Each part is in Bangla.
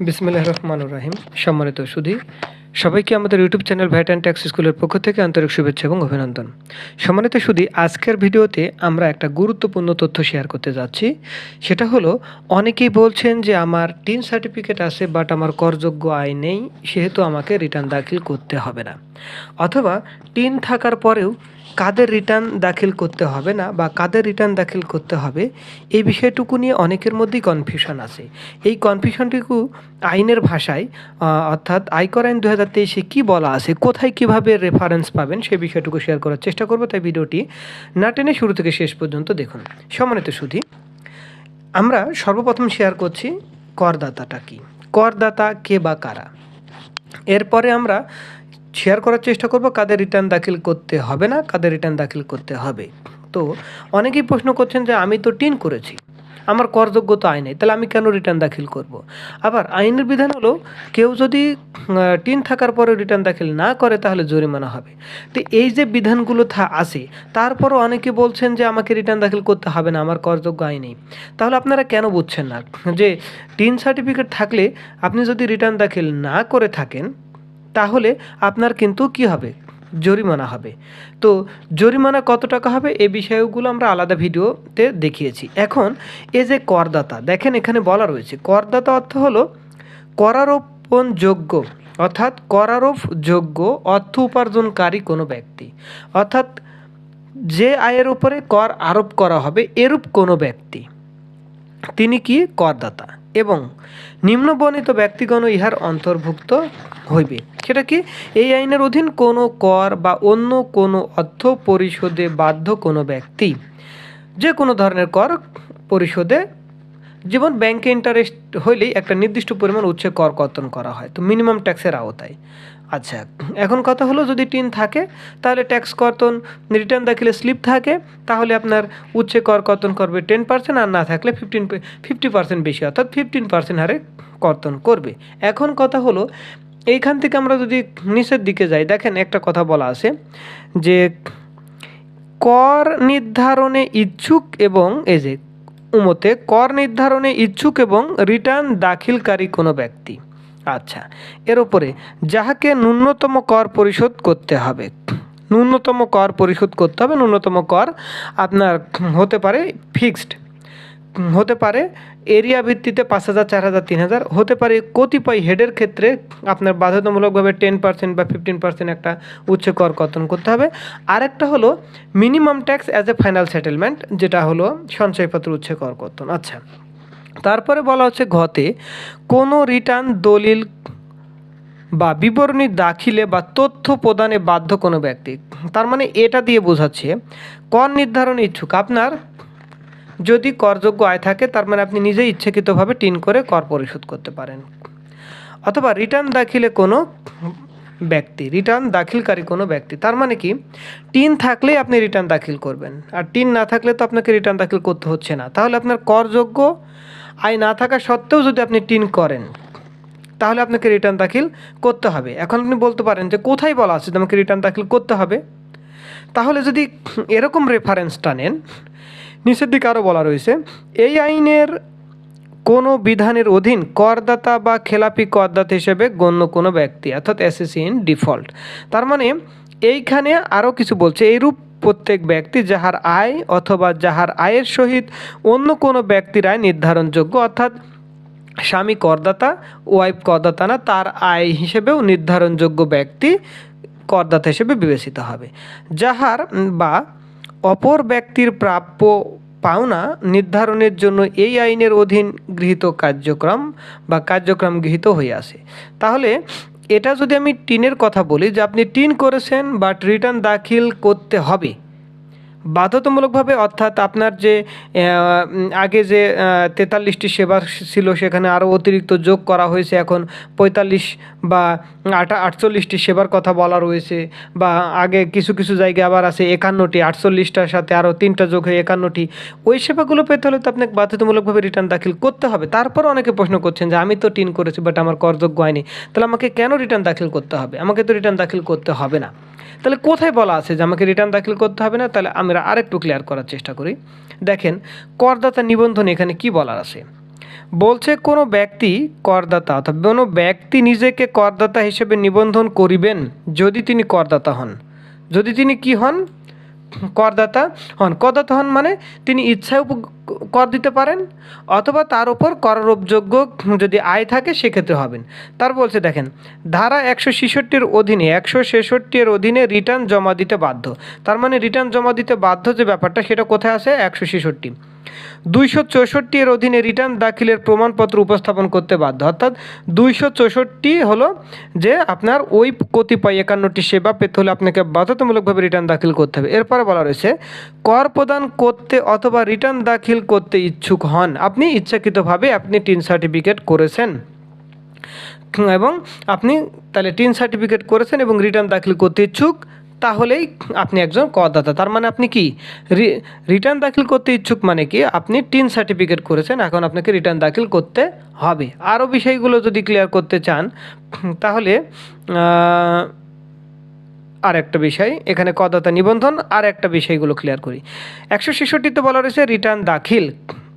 বিসমিল্লাহ রহমানুর রাহিম। সম্মানিত সুধী, সবাইকে আমাদের YouTube channel VAT and tax স্কুলের পক্ষ থেকে আন্তরিক শুভেচ্ছা এবং অভিনন্দন। সম্মানিত সুধী, আজকের ভিডিওতে আমরা একটা গুরুত্বপূর্ণ তথ্য শেয়ার করতে যাচ্ছি। সেটা হলো, অনেকেই বলছেন যে আমার টিন সার্টিফিকেট আছে বাট আমার করযোগ্য আয় নেই, সেহেতু আমাকে রিটার্ন দাখিল করতে হবে না। অথবা টিন থাকার পরেও কাদের রিটার্ন দাখিল করতে হবে না বা কাদের রিটার্ন দাখিল করতে হবে, এই বিষয়টুকু নিয়ে অনেকের মধ্যেই কনফিউশন আছে। এই কনফিউশনটুকু আইনের ভাষায় অর্থাৎ আয়কর আইন দু হাজার তেইশে কী বলা আছে, কোথায় কীভাবে রেফারেন্স পাবেন সেই বিষয়টুকু শেয়ার করার চেষ্টা করব, তাই ভিডিওটি না টেনে শুরু থেকে শেষ পর্যন্ত দেখুন। সম্মানিত সুধী, আমরা সর্বপ্রথম শেয়ার করছি করদাতাটা কি, করদাতা কে বা কারা। এরপরে আমরা শেয়ার করার চেষ্টা করব, কাদের রিটার্ন দাখিল করতে হবে না, কাদের রিটার্ন দাখিল করতে হবে। তো অনেকেই প্রশ্ন করছেন যে, আমি তো টিন করেছি, আমার করযোগ্য তো আয় নেই, তাহলে আমি কেন রিটার্ন দাখিল করব। আবার আইনের বিধান হলো, কেউ যদি টিন থাকার পরে রিটার্ন দাখিল না করে, তাহলে জরিমানা হবে। তো এই যে বিধানগুলো থা, আছে, তারপরও অনেকে বলছেন যে, আমাকে রিটার্ন দাখিল করতে হবে না, আমার করযোগ্য আয় নেই। তাহলে আপনারা কেন বুঝছেন না? যে টিন সার্টিফিকেট থাকলে, আপনি যদি রিটার্ন দাখিল না করে থাকেন তাহলে আপনার কিন্তু কি হবে? জরিমানা হবে। তো জরিমানা কত টাকা হবে? এ বিষয়গুলো আমরা আলাদা ভিডিওতে দেখিয়েছি। এখন এ যে করদাতা, দেখেন এখানে বলা রয়েছে। করদাতা অর্থ হলো করারোপণ যোগ্য অর্থাৎ করারোপ যোগ্য অর্থ উপার্জনকারী কোনো ব্যক্তি, অর্থাৎ যে আয়ের উপরে কর আরোপ করা হবে এরূপ কোনো ব্যক্তি। তিনি কি? করদাতা। এবং নিম্নবর্ণিত ব্যক্তিগণ ইহার অন্তর্ভুক্ত হইবে। সেটা কি? এই আইনের অধীন কোনো কর বা অন্য কোনো অর্থ পরিশোধে বাধ্য কোনো ব্যক্তি যে কোনো ধরনের কর পরিশোধে যেমন ব্যাংকে ইন্টারেস্ট হইলেই একটা নির্দিষ্ট পরিমাণ উচ্ছে কর কর্তন করা হয়, তো মিনিমাম ট্যাক্সের আওতায়। আচ্ছা এখন কথা হলো যদি টিন থাকে, তাহলে ট্যাক্স কর্তন রিটার্ন দাখিলে স্লিপ থাকে, তাহলে আপনার উচ্ছে কর কর্তন করবে টেন পার্সেন্ট আর না থাকলে ফিফটিন ফিফটি পার্সেন্ট বেশি, অর্থাৎ ফিফটিন পার্সেন্ট হারে কর্তন করবে। এখন কথা হলো, এইখান থেকে আমরা যদি নিচের দিকে যাই, দেখেন একটা কথা বলা আছে যে, কর নির্ধারণে ইচ্ছুক এবং যে উমতে কর নির্ধারণে ইচ্ছুক এবং রিটার্ন দাখিলকারী কোনো ব্যক্তি। আচ্ছা এর উপরে যাহাকে ন্যূনতম কর পরিশোধ করতে হবে। ন্যূনতম কর পরিশোধ করতে হবে, ন্যূনতম কর আপনার হতে পারে ফিক্সড। হতে পারে, এরিয়া ভিত্তিতে পাঁচ হাজার, চার হাজার, তিন হাজার, হতে পারে কতিপয় হেডের ক্ষেত্রে আপনার বাধ্যতামূলকভাবে টেন পার্সেন্ট বা ফিফটিন পার্সেন্ট একটা উচ্চ কর কর্তন করতে হবে। আরেকটা হলো minimum tax as a final settlement যেটা হলো সঞ্চয়পত্র উচ্চ কর কর্তন। আচ্ছা তারপরে বলা হচ্ছে ঘতে কোনো রিটার্ন দলিল বা বিবরণী দাখিলে বা তথ্য প্রদানে বাধ্য কোনো ব্যক্তি। তার মানে এটা দিয়ে বোঝাচ্ছে, কর নির্ধারণ ইচ্ছুক। আপনার যদি করযোগ্য আয় থাকে, তার মানে আপনি নিজেই ইচ্ছাকৃতভাবে টিন করে কর পরিশোধ করতে পারেন। অথবা রিটার্ন দাখিলে কোনো ব্যক্তি, রিটার্ন দাখিলকারী কোনো ব্যক্তি, তার মানে কি? টিন থাকলেই আপনি রিটার্ন দাখিল করবেন। আর টিন না থাকলে তো আপনাকে রিটার্ন দাখিল করতে হচ্ছে না। তাহলে আপনার করযোগ্য আয় না থাকা সত্ত্বেও যদি আপনি টিন করেন, তাহলে আপনাকে রিটার্ন দাখিল করতে হবে। এখন আপনি বলতে পারেন যে কোথায় বলা আছে আমাকে রিটার্ন দাখিল করতে হবে? তাহলে যদি এরকম রেফারেন্সটা নেন নিচের দিকে আরও বলা রয়েছে, এই আইনের কোনো বিধানের অধীন করদাতা বা খেলাপি করদাতা হিসেবে গণ্য কোনো ব্যক্তি, অর্থাৎ এসএসসি ইন ডিফল্ট। তার মানে এইখানে আরও কিছু বলছে, এইরূপ প্রত্যেক ব্যক্তি যাহার আয় অথবা যাহার আয়ের সহিত অন্য কোনো ব্যক্তির আয় নির্ধারণযোগ্য, অর্থাৎ স্বামী করদাতা, ওয়াইফ করদাতা না, তার আয় হিসেবেও নির্ধারণযোগ্য ব্যক্তি করদাতা হিসেবে বিবেচিত হবে। যাহার বা অপর ব্যক্তির প্রাপ্য পাওনা নির্ধারণের জন্য এই আইনের অধীন গৃহীত কার্যক্রম বা কার্যক্রম গৃহীত হয়ে আসে। তাহলে এটা যদি আমি টিনের কথা বলি যে আপনি টিন করেছেন বাট রিটার্ন দাখিল করতে হবে বাধ্যতামূলকভাবে, অর্থাৎ আপনার যে আগে যে তেতাল্লিশটি সেবা ছিল, সেখানে আরও অতিরিক্ত যোগ করা হয়েছে। এখন পঁয়তাল্লিশ বা আটা, আটচল্লিশটি সেবার কথা বলা রয়েছে বা আগে কিছু কিছু জায়গায় আবার আছে একান্নটি, আটচল্লিশটার সাথে আরও তিনটা যোগ হয়ে একান্নটি। ওই সেবাগুলো পেতে হলে তো আপনাকে বাধ্যতামূলকভাবে রিটার্ন দাখিল করতে হবে। তারপর অনেকে প্রশ্ন করছেন যে, আমি তো টিন করেছি বাট আমার করযোগ্য হয়নি। তাহলে আমাকে কেন রিটার্ন দাখিল করতে হবে? আমাকে তো রিটার্ন দাখিল করতে হবে না। তাহলে কোথায় বলা আছে যে আমাকে রিটার্ন দাখিল করতে হবে না? তাহলে আমরা আরেকটু ক্লিয়ার করার চেষ্টা করি। দেখেন, করদাতা নিবন্ধন এখানে কি বলার আছে? বলছে, কোনো ব্যক্তি করদাতা অর্থাৎ কোনো ব্যক্তি নিজেকে করদাতা হিসেবে নিবন্ধন করিবেন যদি তিনি করদাতা হন। যদি তিনি কি হন? করদাতা হন। করদাতা হন মানে তিনি ইচ্ছায় কর দিতে পারেন অথবা তার উপর করারোপযোগ্য যদি আয় থাকে সেক্ষেত্রে হবেন। তার বলছে, দেখেন, ধারা একশো ছেষট্টির অধীনে, একশো ছেষট্টির অধীনে রিটার্ন জমা দিতে বাধ্য। তার মানে রিটার্ন জমা দিতে বাধ্য যে ব্যাপারটা, সেটা কোথায় আছে? একশো ছেষট্টি। দুইশো চৌষট্টি এর অধীনে রিটার্ন দাখিলের প্রমাণপত্র উপস্থাপন করতে বাধ্য। অর্থাৎ দুইশো চৌষট্টি হলো যে আপনার ওই কতিপয় একান্নটি সেবা পেতে হলে আপনাকে বাধ্যতামূলকভাবে রিটার্ন দাখিল করতে হবে। এরপরে বলা রয়েছে, কর প্রদান করতে অথবা রিটার্ন দাখিল করতে ইচ্ছুক হন, আপনি ইচ্ছাকৃতভাবে আপনি টিন সার্টিফিকেট করেছেন। এবং আপনি তাহলে টিন সার্টিফিকেট করেছেন এবং রিটার্ন দাখিল করতে ইচ্ছুক তাহলেই আপনি একজন করদাতা। তার মানে আপনি কি? রিটার্ন দাখিল করতে ইচ্ছুক মানে কি? আপনি টিন সার্টিফিকেট করেছেন, এখন আপনাকে রিটার্ন দাখিল করতে হবে। আরও বিষয়গুলো যদি ক্লিয়ার করতে চান, তাহলে আর একটা বিষয়, এখানে করদাতা নিবন্ধন আর একটা বিষয়গুলো ক্লিয়ার করি। একশো ছেষট্টিতে বলা রয়েছে রিটার্ন দাখিল।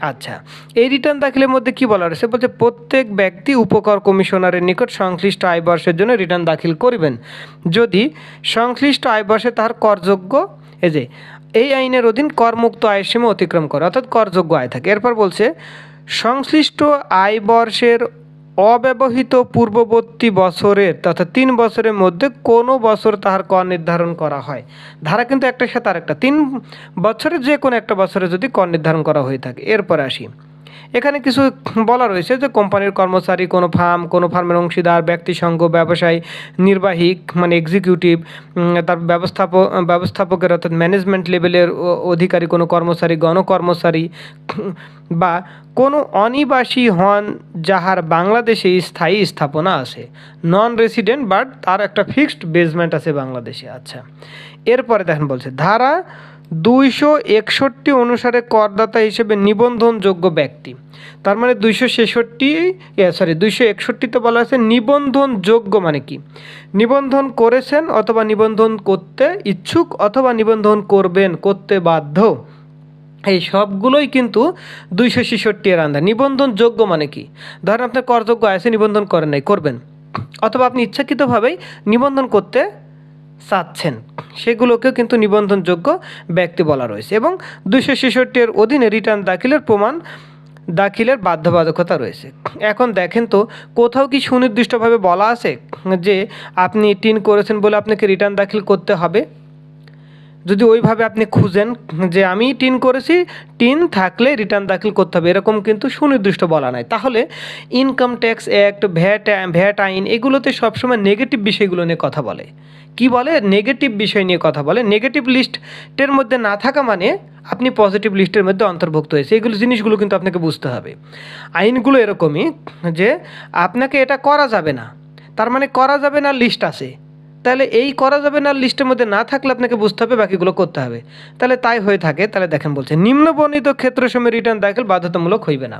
আচ্ছা এই রিটার্ন দাখিলের মধ্যে কি বলা রয়েছে বলছে, প্রত্যেক ব্যক্তি উপকর কমিশনারের নিকট সংশ্লিষ্ট আয় বর্ষের জন্য রিটার্ন দাখিল করবেন। যদি সংশ্লিষ্ট আয় বর্ষে তাহার করযোগ্য, এই যে, এই আইনের অধীন করমুক্ত আয়ের সীমা অতিক্রম করে, অর্থাৎ করযোগ্য আয় থাকে। এরপর বলছে, সংশ্লিষ্ট আয় বর্ষের অব্যবহৃত পূর্ববর্তী বছরের তথা তিন বছরের মধ্যে কোনো বছর তাহার কর নির্ধারণ করা হয়। ধারা কিন্তু একটার সাথে আরেকটা। তিন বছরের যে কোনো একটা বছরে যদি কর নির্ধারণ করা হয়ে থাকে। এরপরে আসি। এখানে কিছু বলা রয়েছে যে কোম্পানির কর্মচারী, কোনো ফার্ম, কোনো ফার্মের অংশীদার ব্যক্তিসংঘ ব্যবসায়ী নির্বাহিক মানে এক্সিকিউটিভ তার ব্যবস্থাপক, ব্যবস্থাপকের অর্থাৎ ম্যানেজমেন্ট লেভেলের অধিকারী, কোনো কর্মচারী, গণকর্মচারী বা কোনো অনিবাসী হন যাহার বাংলাদেশে স্থায়ী স্থাপনা আছে। নন রেসিডেন্ট বাট তার একটা ফিক্সড বেসমেন্ট আছে বাংলাদেশে আচ্ছা। এরপরে দেখেন বলছে, ধারা দুইশো একষট্টি অনুসারে করদাতা হিসেবে নিবন্ধনযোগ্য ব্যক্তি। তার মানে দুইশো ছেষট্টি সরি দুইশো একষট্টিতে বলা আছে নিবন্ধনযোগ্য মানে কি? নিবন্ধন করেছেন অথবা নিবন্ধন করতে ইচ্ছুক অথবা নিবন্ধন করবেন, করতে বাধ্য। এই সবগুলোই কিন্তু দুইশো ছেষট্টি এর আন্দার নিবন্ধনযোগ্য মানে কি? ধরেন আপনার করযোগ্য আছে, নিবন্ধন করেন নাই, করবেন। অথবা আপনি ইচ্ছাকৃতভাবেই নিবন্ধন করতে চাচ্ছেন। সেগুলোকেও কিন্তু নিবন্ধনযোগ্য ব্যক্তি বলা রয়েছে এবং দুইশো ছেষট্টির অধীনে রিটার্ন দাখিলের প্রমাণ দাখিলের বাধ্যবাধকতা রয়েছে। এখন দেখেন তো, কোথাও কি সুনির্দিষ্টভাবে বলা আছে যে আপনি টিন করেছেন বলে আপনাকে রিটার্ন দাখিল করতে হবে? যদি ওইভাবে আপনি খুঁজেন যে আমি টিন করেছি, টিন থাকলে রিটার্ন দাখিল করতে হবে, এরকম কিন্তু সুনির্দিষ্ট বলা নাই। তাহলে income tax act, VAT VAT আইন এগুলোতে সবসময় নেগেটিভ বিষয়গুলো নিয়ে কথা বলে। কি বলে? নেগেটিভ বিষয় নিয়ে কথা বলে। নেগেটিভ লিস্টের মধ্যে না থাকা মানে আপনি পজিটিভ লিস্টের মধ্যে অন্তর্ভুক্ত হয়েছে। এগুলো জিনিসগুলো কিন্তু আপনাকে বুঝতে হবে। আইনগুলো এরকমই যে আপনাকে এটা করা যাবে না। তার মানে করা যাবে না, লিস্ট আছে। তাহলে এই করা যাবে না লিস্টের মধ্যে না থাকলে আপনাকে বুঝতে হবে, বাকিগুলো করতে হবে। তাহলে তাই হয়ে থাকে, তাহলে দেখেন বলছে, নিম্নবর্ণিত সময় রিটার্ন দাখিল বাধ্যতামূলক হইবে না।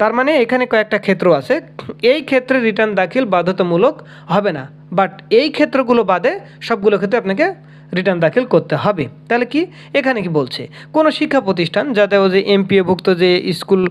তার মানে এখানে কয়েকটা ক্ষেত্র আছে, এই ক্ষেত্রে রিটার্ন দাখিল বাধ্যতামূলক হবে না বাট এই ক্ষেত্রগুলো বাদে সবগুলো ক্ষেত্রে আপনাকে রিটার্ন দাখিল করতে হবে। তাহলে কি? এখানে কি বলছে, কোনো শিক্ষা প্রতিষ্ঠান, যাদের যে এমপিএভুক্ত যে স্কুল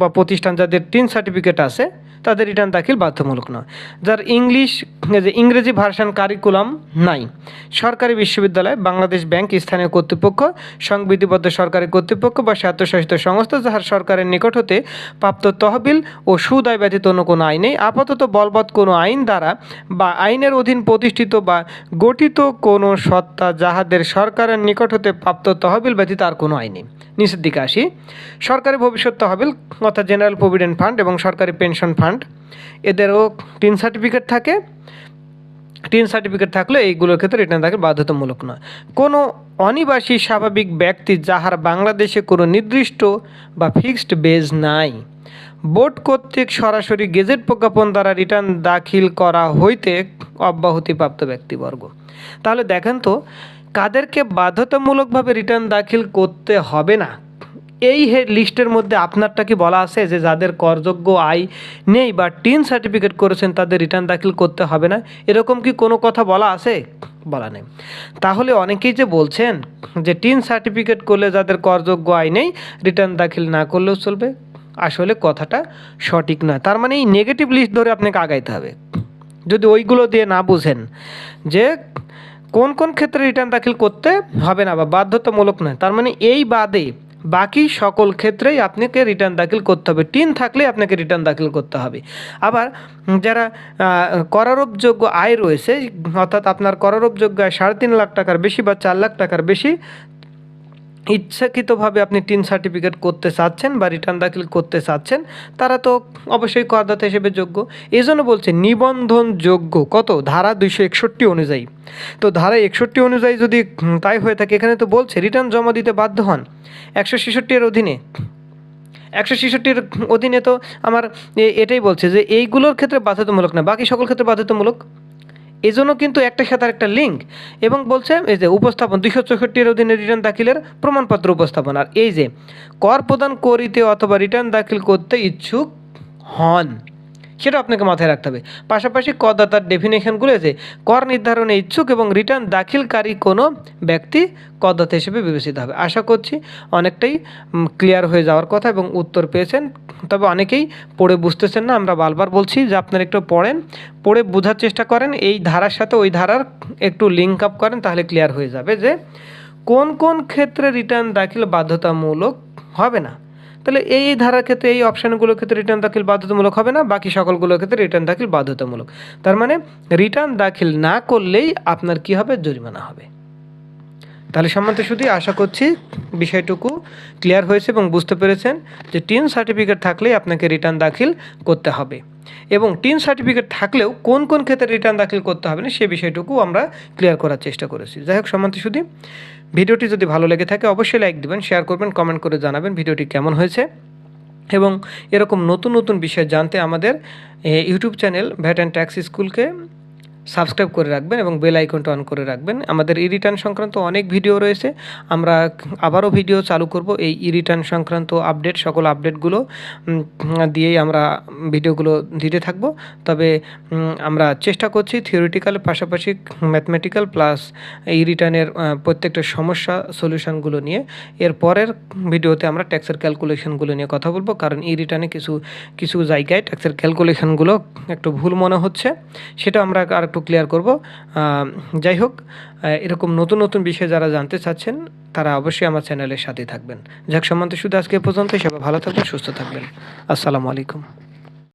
বা প্রতিষ্ঠান, যাদের টিন সার্টিফিকেট আছে তাদের রিটার্ন দাখিল বাধ্যমূলক নয়। যার ইংলিশ যে ইংরেজি ভার্সান কারিকুলাম নাই। সরকারি বিশ্ববিদ্যালয়, বাংলাদেশ ব্যাংক স্থানীয় কর্তৃপক্ষ, সংবিধিবদ্ধ সরকারি কর্তৃপক্ষ বা স্বায়ত্তশাসিত সংস্থা যাহার সরকারের নিকট হতে প্রাপ্ত তহবিল ও সুদায় ব্যতীত অন্য কোনো আইন নেই, আপাতত বলবৎ কোনো আইন দ্বারা বা আইনের অধীন প্রতিষ্ঠিত বা গঠিত কোনো সত্তা যাহাদের সরকারের নিকট হতে প্রাপ্ত তহবিল ব্যতীত আর কোনো আইন নেই। নিচের দিকে আসি। সরকারি ভবিষ্যৎ তহবিল, অর্থাৎ জেনারেল প্রভিডেন্ট ফান্ড এবং সরকারি পেনশন ফান্ড এদেরও টিন সার্টিফিকেট থাকে। টিন সার্টিফিকেট থাকলে এইগুলোর ক্ষেত্রে রিটার্ন দাখিল বাধ্যতামূলক নয়। কোনো অনিবাসী স্বাভাবিক ব্যক্তি যাহার বাংলাদেশে কোনো নির্দিষ্ট বা ফিক্সড বেজ নাই, বোর্ড কর্তৃক সরাসরি গেজেট প্রজ্ঞাপন দ্বারা রিটার্ন দাখিল করা হইতে অব্যাহতিপ্রাপ্ত ব্যক্তিবর্গ। তাহলে দেখেন তো, কাদেরকে বাধ্যতামূলকভাবে রিটার্ন দাখিল করতে হবে না। এই হে লিস্টের মধ্যে আপনারটা কি বলা আছে যে যাদের করযোগ্য আয় নেই বা টিন সার্টিফিকেট করেছেন তাদের রিটার্ন দাখিল করতে হবে না? এরকম কি কোনো কথা বলা আছে? বলা নেই। তাহলে অনেকেই যে বলছেন যে টিন সার্টিফিকেট করলে যাদের করযোগ্য আয় নেই রিটার্ন দাখিল না করলেও চলবে, আসলে কথাটা সঠিক নয়। তার মানে এই নেগেটিভ লিস্ট ধরে আপনাকে আগাইতে হবে। যদি ওইগুলো দিয়ে না বুঝেন যে কোন কোন ক্ষেত্রে রিটার্ন দাখিল করতে হবে না বা বাধ্যতামূলক নয়, তার মানে এই বাদে বাকি সকল ক্ষেত্রেই আপনাকে রিটার্ন দাখিল করতে হবে। টিন থাকলে আপনাকে রিটার্ন দাখিল করতে হবে। আবার যারা করারোপযোগ্য আয় রয়েছে, অর্থাৎ আপনার করারোপযোগ্য আয় সাড়ে তিন লাখ টাকার বেশি বা চার লাখ টাকার বেশি ইচ্ছাকৃতভাবে আপনি টিন সার্টিফিকেট করতে চাচ্ছেন বা রিটার্ন দাখিল করতে চাচ্ছেন, তারা তো অবশ্যই করদাতা হিসেবে যোগ্য। এই জন্য বলছে নিবন্ধন যোগ্য কত? ধারা দুইশো একষট্টি অনুযায়ী। তো ধারা একষট্টি অনুযায়ী যদি তাই হয়ে থাকে, এখানে তো বলছে রিটার্ন জমা দিতে বাধ্য হন। একশো ছেষট্টির অধীনে। একশো ছেষট্টির অধীনে তো আমার এটাই বলছে যে এইগুলোর ক্ষেত্রে বাধ্যতামূলক না, বাকি সকল ক্ষেত্রে বাধ্যতামূলক। এই জন্য কিন্তু একটা সাথে একটা লিঙ্ক এবং বলছে, এই যে উপস্থাপন, দুইশো চৌষট্টির অধীনে রিটার্ন দাখিলের প্রমাণপত্র উপস্থাপন। আর এই যে, কর প্রদান করিতে অথবা রিটার্ন দাখিল করতে ইচ্ছুক হন। সেটা আপনাকে মাথায় রাখতে হবে। পাশাপাশি করদাতার ডেফিনেশনগুলো যে, কর নির্ধারণে ইচ্ছুক এবং রিটার্ন দাখিলকারী কোনো ব্যক্তি করদাতা হিসেবে বিবেচিত হবে। আশা করছি অনেকটাই ক্লিয়ার হয়ে যাওয়ার কথা এবং উত্তর পেয়েছেন। তবে অনেকেই পড়ে বুঝতেছেন না, আমরা বারবার বলছি যে আপনারা একটু পড়েন, পড়ে বোঝার চেষ্টা করেন, এই ধারার সাথে ওই ধারার একটু লিঙ্ক আপ করেন, তাহলে ক্লিয়ার হয়ে যাবে যে, কোন কোন ক্ষেত্রে রিটার্ন দাখিল বাধ্যতামূলক হবে না। তাহলে এই ধারার ক্ষেত্রে, এই অপশানগুলোর ক্ষেত্রে রিটার্ন দাখিল বাধ্যতামূলক হবে না, বাকি সকলগুলোর ক্ষেত্রে রিটার্ন দাখিল বাধ্যতামূলক। তার মানে রিটার্ন দাখিল না করলেই আপনার কি হবে? জরিমানা হবে। তাহলে সম্বন্ধে শুধু আশা করছি বিষয়টুকু ক্লিয়ার হয়েছে এবং বুঝতে পেরেছেন যে টিন সার্টিফিকেট থাকলেই আপনাকে রিটার্ন দাখিল করতে হবে। এবং টিন সার্টিফিকেট থাকলেও কোন কোন ক্ষেত্রে রিটার্ন দাখিল করতে হবে না সে বিষয়টুকু আমরা ক্লিয়ার করার চেষ্টা করেছি। যাই হোক সম্মতি শুধু ভিডিওটি যদি ভালো লেগে থাকে অবশ্যই লাইক দেবেন শেয়ার করবেন কমেন্ট করে জানাবেন ভিডিওটি কেমন হয়েছে। এবং এরকম নতুন নতুন বিষয় জানতে আমাদের YouTube channel VAT and tax স্কুলকে সাবস্ক্রাইব করে রাখবেন এবং বেল আইকনটা অন করে রাখবেন। আমাদের ই রিটার্ন সংক্রান্ত অনেক ভিডিও রয়েছে। আমরা আবারও ভিডিও চালু করব এই ই রিটার্ন সংক্রান্ত আপডেট, সকল আপডেটগুলো দিয়েই আমরা ভিডিওগুলো দিতে থাকব। তবে আমরা চেষ্টা করছি থিওরিটিক্যাল পাশাপাশি ম্যাথমেটিক্যাল প্লাস ই রিটার্নের প্রত্যেকটা সমস্যা সলিউশনগুলো নিয়ে। এর পরের ভিডিওতে আমরা ট্যাক্সের ক্যালকুলেশনগুলো নিয়ে কথা বলব। কারণ ই রিটার্নে কিছু কিছু জায়গায় ট্যাক্সের ক্যালকুলেশনগুলো একটু ভুল মনে হচ্ছে। সেটা আমরা আর একটু ক্লিয়ার করব। যাই হোক এরকম নতুন নতুন বিষয়ে যারা জানতে চাচ্ছেন, তারা অবশ্যই আমার চ্যানেলের সাথে থাকবেন। যাক সম্বন্ধে শুধু আজকে পর্যন্ত সবাই ভালো থাকবেন, সুস্থ থাকবেন। আসসালামু আলাইকুম।